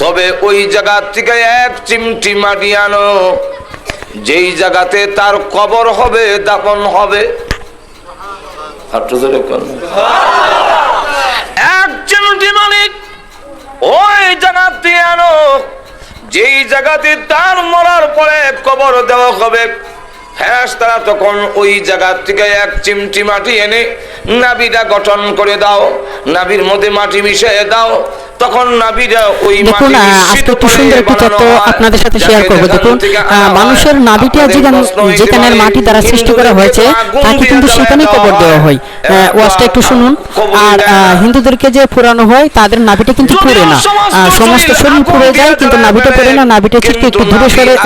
তবে ওই জায়গা থেকে এক চিমটি মাটি আনো। যেই জায়গাতে তার কবর হবে দাপন হবে? এক চিমটি মালিক ওই জায়গা দিয়ে আনো। যেই জায়গাতে তার মরার পরে কবর দেওয়া হবে ফেরাস তারা তখন ওই জায়গা থেকে এক চিমটি মাটি এনে নাবিটা গঠন করে দাও। নাবির মধ্যে মাটি মিশিয়ে দাও। তখন ওই দেখুন আজকে সুন্দর একটু তথ্য আপনাদের সাথে শেয়ার করব। দেখুন। মানুষের নাভিটা যেখানে মাটি দ্বারা সৃষ্টি করা হয়েছে তাকে কিন্তু সেখানেই কবর দেওয়া হয়। ওয়াজটা একটু শুনুন। আর। হিন্দুদেরকে যে পুরানো হয় তাদের নাভিটা কিন্তু পুড়ে না। সমস্ত শরীর দিয়ে যায় কিন্তু নাভিটা পুড়ে না। নাভিটা ছিটকে একটু দূরে সরে না।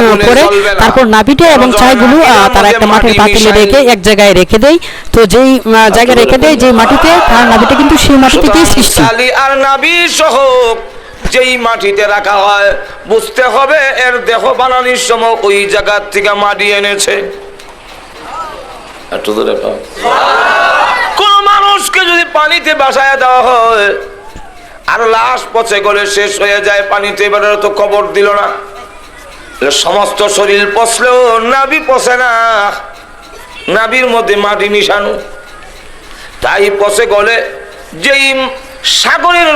তারপর নাভিটা এবং ছাইগুলো তারা একটা মাটির মাটি পাতিলে রেখে এক জায়গায় রেখে দেয়। তো যেই জায়গায় রেখে দেয় যেই মাটিতে তার নাভিটা কিন্তু সেই মাটি থেকেই সৃষ্টি আর নাবি সহ যেই মাটিতে রাখা হয়, বুঝতে হবে এর দেহ বানানির সময় ওই জায়গার থেকে মাটি এনেছে। কোন মানুষকে যদি পানিতে বাসায় দেওয়া হয়, আর লাশ পচে গলে শেষ হয়ে যায়, পানিতে এবারে তো কবর দিল না। সমস্ত শরীর পচলেও নাবি পচে না। নাবির মধ্যে মাটি মিশানো তাই পচে গলে যেই সাগরের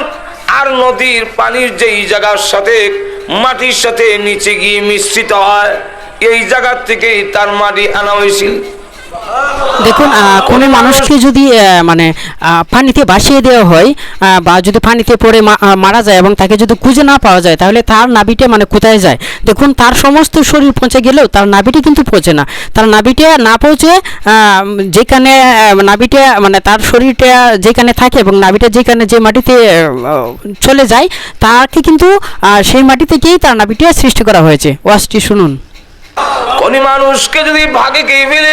আর নদীর পানির যেই জায়গার সাথে, মাটির সাথে নিচে গিয়ে মিশ্রিত হয়, এই জায়গার থেকেই তার মাটি আনা হয়েছিল দেখুন কোনো মানুষকে যদি মানে পানিতে ভাসিয়ে দেওয়া হয় বা যদি পানিতে পড়ে মারা যায় এবং তাকে যদি খুঁজে না পাওয়া যায়, তাহলে তার নাভিটা মানে কোথায় যায়? দেখুন, তার সমস্ত শরীর পৌঁছে গেলেও তার নাভিটি কিন্তু পৌঁছে না। তার নাভিটা না পৌঁছে যেখানে নাভিটা মানে তার শরীরটা যেখানে থাকে এবং নাভিটা যেখানে যে মাটিতে চলে যায়, তাকে কিন্তু সেই মাটি থেকেই তার নাভিটা সৃষ্টি করা হয়েছে। ওয়াজটি শুনুন। কোন মানুষকে যদি ভাগে কে ফেলে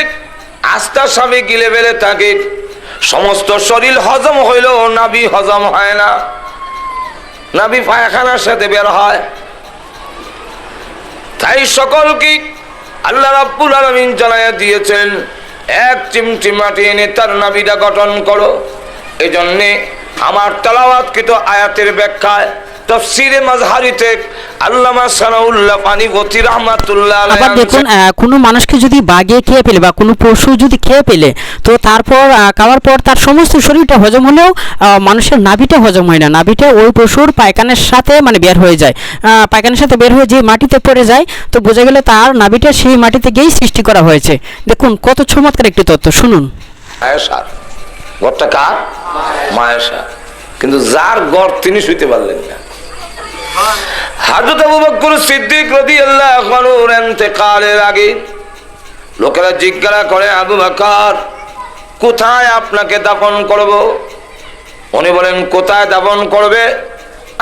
আস্থার স্বামী গিলে ফেলে থাকে সমস্ত শরীর হজম হইলেও নাবি হজম হয় না। নাভি পায়খানার সাথে বের হয়। তাই সকলকে আল্লাহ রাব্বুল আলামিন জানাইয়া দিয়েছেন, এক চিমটি মাটি এনে তার নাভিটা গঠন করো। এই জন্যে আমার তালাওয়াতকৃত আয়াতের ব্যাখ্যায় তফসিরে মাজহারিতে আল্লামা সানাউল্লাহ পানিপতি রহমাতুল্লাহ আবার দেখুন কোনো মানুষকে যদি বাগে খেয়ে ফেলে বা কোনো পশু যদি খেয়ে ফেলে তো তারপর খাওয়ার পর তার সমস্ত শরীরটা হজম হলেও মানুষের নাভিটা হজম হয় না। নাভিটা ওই পশুর পায়খানার সাথে মানে বের হয়ে যায়। পায়খানার সাথে বের হয়ে যে মাটিতে পড়ে যায় তো বোঝা গেলে তার নাভিটা সেই মাটি থেকেই সৃষ্টি করা হয়েছে। দেখুন কত চমৎকার একটি তথ্য শুনুন। মায়েশার। ঘরটা কার? মায়েশা কিন্তু যার ঘর তিনি শুইতে পারলেন না। সিদ্দিক আগে লোকেরা জিজ্ঞাসা করে, আবু কোথায় আপনাকে বলেন, কোথায় করবে?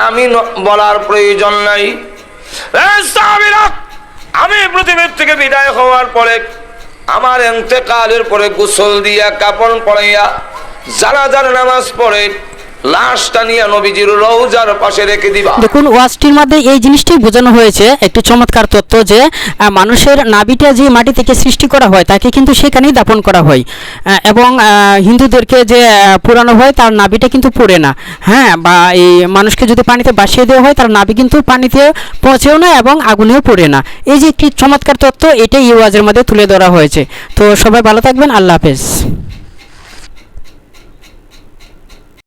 আমি বলার প্রয়োজন নাই। আমি পৃথিবীর থেকে বিদায় হওয়ার পরে আমার এতেকালের পরে গোসল দিয়া, কাপড় পরাইয়া জানাজার নামাজ পড়ে লাশটা নিয়ে নবীজির রৌজার পাশে রেখে দিবা। দেখুন, ওয়াজটির মধ্যে এই জিনিসটাই বোঝানো হয়েছে একটি চমৎকার তথ্য যে মানুষের নাভিটা যে মাটি থেকে সৃষ্টি করা হয়, তাকে কিন্তু সেখানেই দাপন করা হয়। এবং হিন্দুদেরকে যে পুরানো হয়, তার নাভিটা কিন্তু পড়ে না। হ্যাঁ বা এই মানুষকে যদি পানিতে বাসিয়ে দেওয়া হয়, তার নাভি কিন্তু পানিতে পৌঁছেও না এবং আগুনেও পড়ে না। এই যে একটি চমৎকার তত্ত্ব, এটাই এই ওয়াজের মধ্যে তুলে ধরা হয়েছে। তো সবাই ভালো থাকবেন, আল্লাহ হাফেজ।